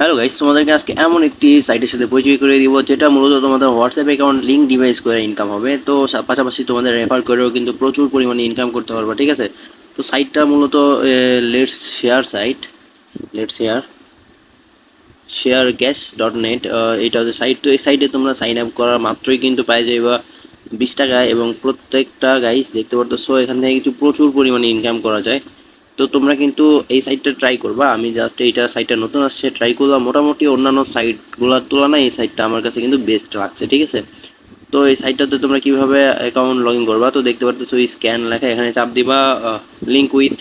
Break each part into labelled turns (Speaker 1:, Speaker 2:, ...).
Speaker 1: Hello guys তোমাদেরকে আজকে এমন একটি সাইটের সাথে পরিচয় করে দিব, যেটা মূলত তোমাদের হোয়াটসঅ্যাপ অ্যাকাউন্ট লিঙ্ক ডিভাইস করে ইনকাম হবে। তো পাশাপাশি তোমাদের রেফার করেও কিন্তু প্রচুর পরিমাণে ইনকাম করতে পারবে, ঠিক আছে? তো সাইটটা মূলত let's share site let's share share gas dot net এটা হচ্ছে সাইট তো এই সাইটে তোমরা সাইন আপ করার মাত্রই কিন্তু পাই যাই বা বিশ টাকা এবং প্রত্যেকটা গাইস দেখতে পারতেছো, এখান থেকে কিছু প্রচুর পরিমাণে ইনকাম করা যায়। তো তোমরা কিন্তু এই সাইটটা ট্রাই করবা। আমি জাস্ট এইটা সাইটটা নতুন আসছে ট্রাই করলাম মোটামুটি অন্যান্য সাইটগুলোর তুলনায় এই সাইটটা আমার কাছে কিন্তু বেস্ট লাগছে, ঠিক আছে? তো এই সাইটটাতে তোমরা কীভাবে অ্যাকাউন্ট লগ ইন করবা? তো দেখতে পারতেছো স্ক্যান লেখা, এখানে চাপ দিবা link with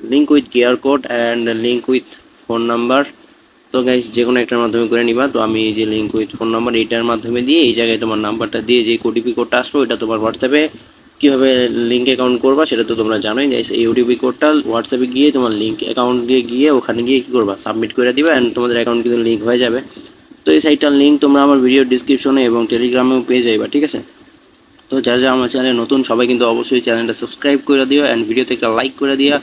Speaker 1: link with Q R code and link with phone number তো গাইস যে কোনো একটার মাধ্যমে করে নিবা। তো আমি যে লিঙ্ক উইথ ফোন নাম্বার এইটার মাধ্যমে দিয়ে এই জায়গায় তোমার নাম্বারটা দিয়ে যে ওটিপি কোডটা আসলো এটা তোমার হোয়াটসঅ্যাপে কীভাবে লিঙ্ক অ্যাকাউন্ট করবা সেটা তো তোমরা জানোই। গাইস এই ওটিপি কোডটা হোয়াটসঅ্যাপে গিয়ে তোমার লিঙ্ক অ্যাকাউন্টে গিয়ে ওখানে গিয়ে কী করবা? সাবমিট করে দিবা অ্যান্ড তোমাদের অ্যাকাউন্ট কিন্তু লিঙ্ক হয়ে যাবে। তো এই সাইটটার লিঙ্ক তোমরা আমার ভিডিও ডিসক্রিপশনে এবং টেলিগ্রামেও পেয়ে যাইবা, ঠিক আছে? তো যারা যারা আমার চ্যানেলে নতুন, সবাই কিন্তু অবশ্যই চ্যানেলটা সাবস্ক্রাইব করে দিও অ্যান্ড ভিডিওতে একটা লাইক করে দিয়া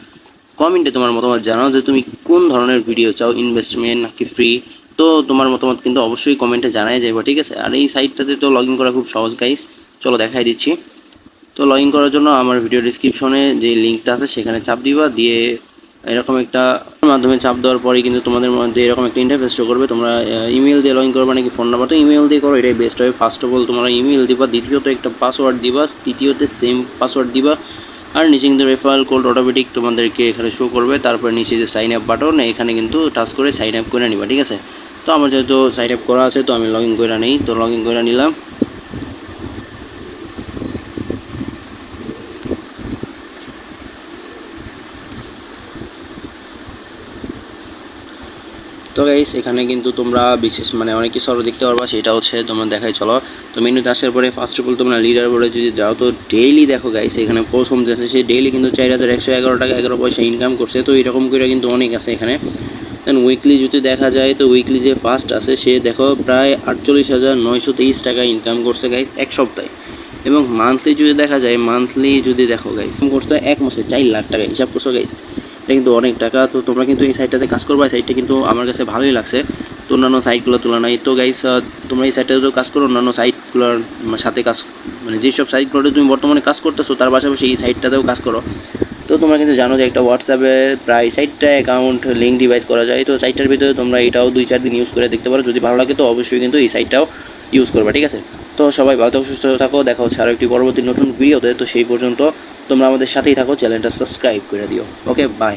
Speaker 1: কমেন্টে তোমার মতামত জানাও যে তুমি কোন ধরনের ভিডিও চাও ইনভেস্টমেন্ট নাকি ফ্রি তো তোমার মতামত কিন্তু অবশ্যই কমেন্টে জানাই যাইবা, ঠিক আছে? আর এই সাইটটাতে তো লগ ইন করা খুব সহজ গাইস চলো দেখাই দিচ্ছি। তো লগ ইন করার জন্য আমার ভিডিও ডিসক্রিপশনে যে লিঙ্কটা আছে সেখানে চাপ দিবা। দিয়ে এরকম একটা মাধ্যমে চাপ দেওয়ার পরে কিন্তু তোমাদের মধ্যে এরকম একটা ইন্টারফেস শো করবে। তোমরা ইমেল দিয়ে লগ ইন করবে নাকি ফোন নাম্বার তো ইমেল দিয়ে করো, এটাই বেস্ট হয়। ফার্স্ট অফ অল তোমরা ইমেল দিবা, দ্বিতীয়ত একটা পাসওয়ার্ড দিবা, তৃতীয়তে সেম পাসওয়ার্ড দিবা। আর নিচে কিন্তু রেফারেল কোড অটোমেটিক তোমাদেরকে এখানে শো করবে। তারপর নিচে যে সাইন আপ বাটন এখানে কিন্তু টাচ করে সাইন আপ করে নিবা, ঠিক আছে? তো আমার যেহেতু সাইন আপ করা আছে, তো আমি লগ ইন করে নিই। তো লগ ইন করে নিলাম। তো গাইস এখানে কিন্তু তোমরা বিশেষ মানে অনেক কিছু আরও দেখতে পারবা, সেটা হচ্ছে তোমরা দেখাই চলো। তো মেনুতে আসার পরে ফার্স্ট অফ অল তোমরা লিডার বোর্ডে যদি যাও, তো ডেইলি দেখো গাইস এখানে প্রথম যে আছে সে ডেইলি কিন্তু চার হাজার একশো এগারো টাকা এগারো পয়সা ইনকাম করছে, তো এরকম করে কিন্তু অনেক আছে এখানে। দেন উইকলি যদি দেখা যায়, তো উইকলি যে ফার্স্ট আছে, সে দেখো প্রায় আটচল্লিশ হাজার নয়শো তেইশ টাকা ইনকাম করছে গাইস এক সপ্তাহে। এবং মান্থলি যদি দেখা যায় মান্থলি যদি দেখো গাইস করছে এক মাসে চার লাখ টাকা, হিসাব করছ গাইস এটা কিন্তু অনেক টাকা, তো তোমরা কিন্তু এই সাইটটাতে কাজ করবা। এই সাইটটা কিন্তু আমার কাছে ভালোই লাগছে। তো অন্যান্য সাইটগুলোর তুলনায়, তো গাইস তোমরা এই সাইটটাতেও কাজ করো। অন্যান্য সাইটগুলোর সাথে কাজ মানে যেসব সাইটগুলোতে তুমি বর্তমানে কাজ করতেছো, তার পাশাপাশি এই সাইটটাতেও কাজ করো। তোমরা কিন্তু জানো যে একটা হোয়াটসঅ্যাপে প্রায় ষাটটা অ্যাকাউন্ট লিঙ্ক ডিভাইস করা যায়। তো সাইটটার ভিতরে তোমরা এটাও দুই চার দিন ইউজ করে দেখতে পারো। যদি ভালো লাগে তো অবশ্যই কিন্তু এই সাইটটাও ইউজ করবে, ঠিক আছে? তো সবাই ভালো থাকো, সুস্থ থাকো। দেখা হচ্ছে আরও একটি পরবর্তী নতুন ভিডিওতে তো। সেই পর্যন্ত তোমরা আমাদের সাথেই থাকো। চ্যানেলটা সাবস্ক্রাইব করে দিও। Okay bye